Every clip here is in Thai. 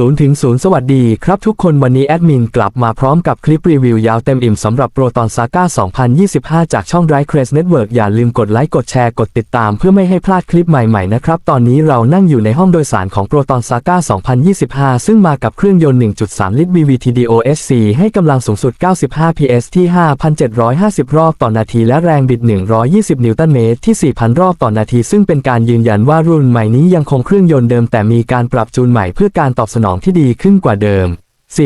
ศูนย์ถึงศูนย์สวัสดีครับทุกคนวันนี้แอดมินกลับมาพร้อมกับคลิปรีวิวยาวเต็มอิ่มสำหรับโปรตอนซาก้า2025 จากช่อง Dry Crest Network อย่าลืมกดไลค์กดแชร์กดติดตามเพื่อไม่ให้พลาดคลิปใหม่ๆนะครับ ตอนนี้เรานั่งอยู่ในห้องโดยสารของโปรตอนซาก้า2025 ซึ่งมากับเครื่องยนต์ 1.3 ลิตร VVTDOSC ให้กำลังสูงสุด 95 PS ที่ 5,750 รอบต่อนาทีและแรงบิด 120 นิวตันเมตรที่ 4,000 รอบต่อนาที ซึ่งเป็นการยืนยันว่ารุ่นใหม่นี้ยังคงเครื่องยนต์เดิมแต่มีการปรับจูนใหม่เพื่อการตอบสนองที่ดีขึ้นกว่าเดิม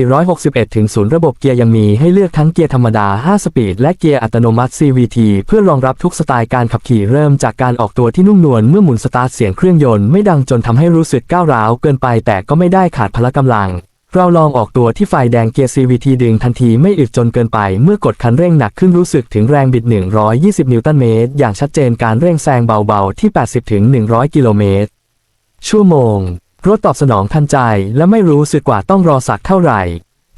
461 ถึง0ระบบเกียร์ยังมีให้เลือกทั้งเกียร์ธรรมดา 5 สปีด และเกียร์อัตโนมัติ CVT เพื่อรองรับทุกสไตล์การขับขี่เริ่มจากการออกตัวที่นุ่มนวลเมื่อหมุนสตาร์ทเสียงเครื่องยนต์ไม่ดังจนทำให้รู้สึกก้าวร้าวเกินไปแต่ก็ไม่ได้ขาดพละกำลัง เราลองออกตัวที่ไฟแดงเกียร์ CVT ดึงทันทีไม่อึดจนเกินไป เมื่อกดคันเร่งหนักขึ้นรู้สึกถึงแรงบิด 120 นิวตันเมตรอย่างชัดเจนการเร่งแซงเบาๆที่ 80 ถึง 100 กิโลเมตรชั่วโมง รถตอบสนองทันใจและไม่รู้สึกกว่าต้องรอสักเท่าไหร่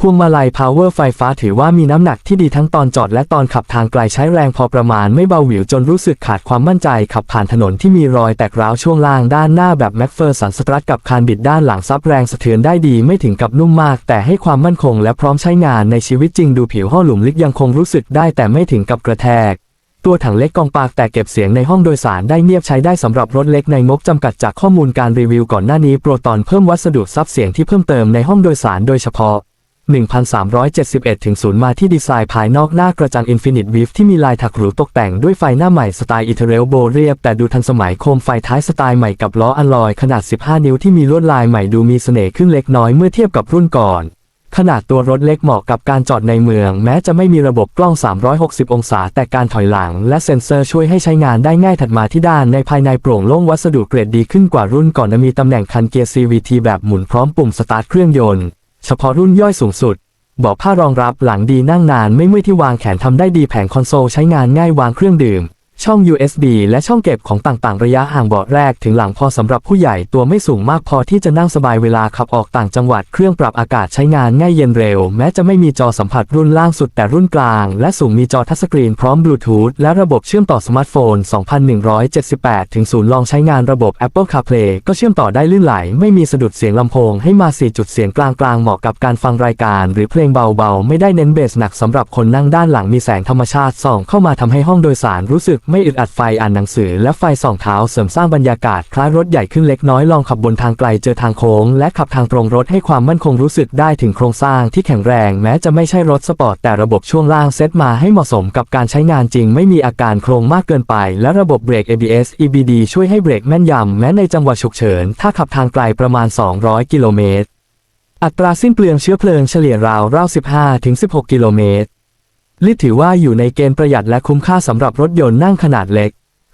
พวงมาลัย Power ไฟฟ้าถือว่ามีน้ำหนักที่ดีทั้งตอนจอดและตอนขับทางไกลใช้แรงพอประมาณไม่เบาหวิวจนรู้สึกขาดความมั่นใจขับผ่านถนนที่มีรอยแตกร้าวช่วงล่างด้านหน้าแบบแม็กเฟอร์สันสตรัทกับคานบิดด้านหลังซับแรงสะเทือนได้ดีไม่ถึงกับนุ่มมาก แต่ให้ความมั่นคงและพร้อมใช้งานในชีวิตจริงดูผิวห้อหลุมลึกยังคงรู้สึกได้แต่ไม่ถึงกับกระแทก ตัวถังเล็กกองปากแต่เก็บเสียงในห้องโดยสารได้เงียบใช้ได้สำหรับรถเล็กในงบจำกัดจากข้อมูลการรีวิวก่อนหน้านี้โปรตอนเพิ่มวัสดุซับเสียงที่เพิ่มเติมในห้องโดยสารโดยเฉพาะ 1371ถึง0มาที่ดีไซน์ภายนอกหน้ากระจัง Infinite w e a v ที่มีลายถักหรูตกแต่งด้วยไฟหน้าใหม่สไตล์อิตาเรลโบเรียบ แต่ดูทันสมัยโคมไฟท้ายสไตล์ใหม่กับล้ออัลลอยขนาด 15 นิ้วที่มีลวดลายใหม่ดูมีเสน่ห์ขึ้นเล็กน้อยเมื่อเทียบกับรุ่นก่อน ขนาดตัวรถเล็กเหมาะกับการจอดในเมือง แม้จะไม่มีระบบกล้อง 360 องศา แต่การถอยหลัง และเซ็นเซอร์ช่วยให้ใช้งานได้ง่ายถัดมาที่ด้านในภายในโปร่งโล่งวัสดุเกรดดีขึ้นกว่ารุ่นก่อนและมีตำแหน่งคันเกียร์ CVT แบบหมุนพร้อมปุ่มสตาร์ทเครื่องยนต์ เฉพาะรุ่นย่อยสูงสุดเบอกผ้ารองรับหลังดีนั่งนานไม่เมื่อยที่วางแขนทำได้ดีแผงคอนโซลใช้งานง่ายวางเครื่องดื่ม ช่อง USB และช่องเก็บของต่างๆ ระยะห่างเบาะแรกถึงหลังพอสำหรับผู้ใหญ่ตัวไม่สูงมากพอที่จะนั่งสบายเวลาขับออกต่างจังหวัดเครื่องปรับอากาศใช้งานง่ายเย็นเร็ว แม้จะไม่มีจอสัมผัสรุ่นล่างสุดแต่รุ่นกลาง และสูงมีจอทัชสกรีนพร้อมบลูทูธและระบบเชื่อมต่อสมาร์ทโฟน 2178 ถึงศูนย์ลองใช้งานระบบ Apple CarPlay ก็เชื่อมต่อได้ลื่นไหล ไม่มีสะดุดเสียงลำโพงให้มา 4 จุดเสียงกลางๆเหมาะกับการฟังรายการ หรือเพลงเบาๆ ไม่ได้เน้นเบสหนักสำหรับคนนั่งด้านหลังมีแสงธรรมชาติส่องเข้ามาทำให้ห้องโดยสารรู้สึกไม่อึดอัดไฟอ่านหนังสือและไฟส่องเท้าเสริมสร้างบรรยากาศคล้ายรถใหญ่ขึ้นเล็กน้อยลองขับบนทางไกลเจอทางโค้ง และขับทางตรงรถให้ความมั่นคงรู้สึกได้ถึงโครงสร้างที่แข็งแรง แม้จะไม่ใช่รถสปอร์ตแต่ระบบช่วงล่างเซตมาให้เหมาะสมกับการใช้งานจริง ไม่มีอาการโครงมากเกินไป และระบบเบรก ABS EBD ช่วยให้เบรกแม่นยำแม้ในจังหวะฉุกเฉิน ถ้าขับทางไกลประมาณ 200 กิโลเมตรอัตราสิ้นเปลืองเชื้อเพลิงเฉลี่ยราวราว15-16 กิโลเมตร ลิถือว่าอยู่ในเกณฑ์ประหยัดและคุ้มค่าสำหรับรถยนต์นั่งขนาดเล็ก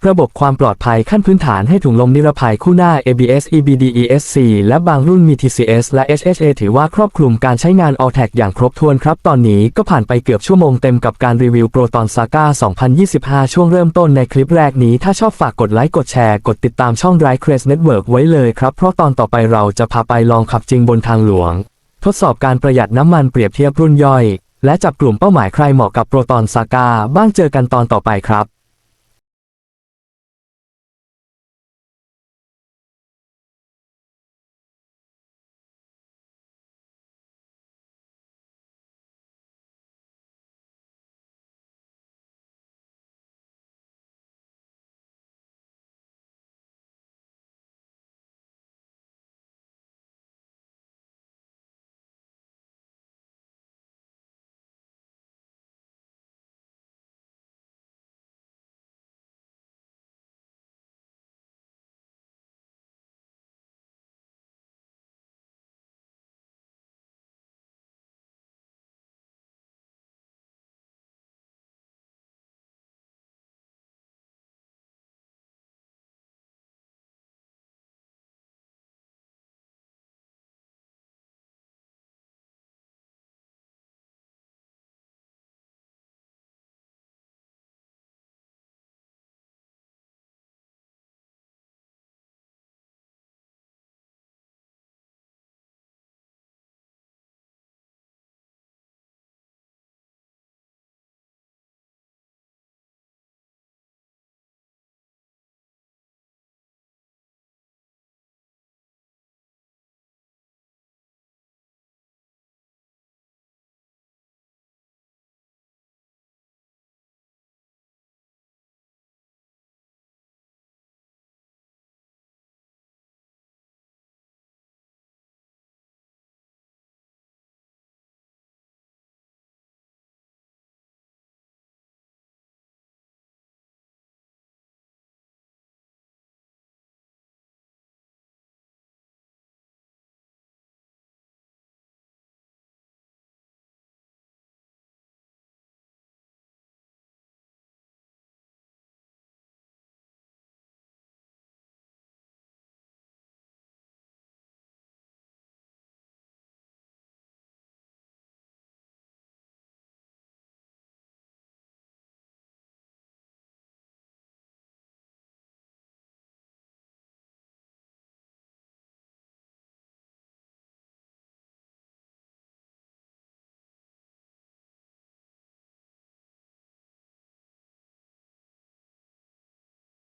ระบบความปลอดภัยขั้นพื้นฐานให้ถุงลมนิรภัยคู่หน้า ABS EBD ESC และบางรุ่นมี TCS และ HHA ถือว่าครอบคลุมการใช้งาน All t a g อย่างครบถ้วนครับ ตอนนี้ก็ผ่านไปเกือบชั่วโมงเต็มกับการรีวิว Proton Saga 2025 ช่วงเริ่มต้นในคลิปแรกนี้ ถ้าชอบฝากกดไลค์กดแชร์กดติดตามช่อง Dry Crest Network ไว้เลยครับ เพราะตอนต่อไปเราจะพาไปลองขับจริงบนทางหลวง ทดสอบการประหยัดน้ำมันเปรียบเทียบรุ่นย่อย และจับกลุ่มเป้าหมายใครเหมาะกับโปรตอนซาก้าบ้างเจอกันตอนต่อไปครับ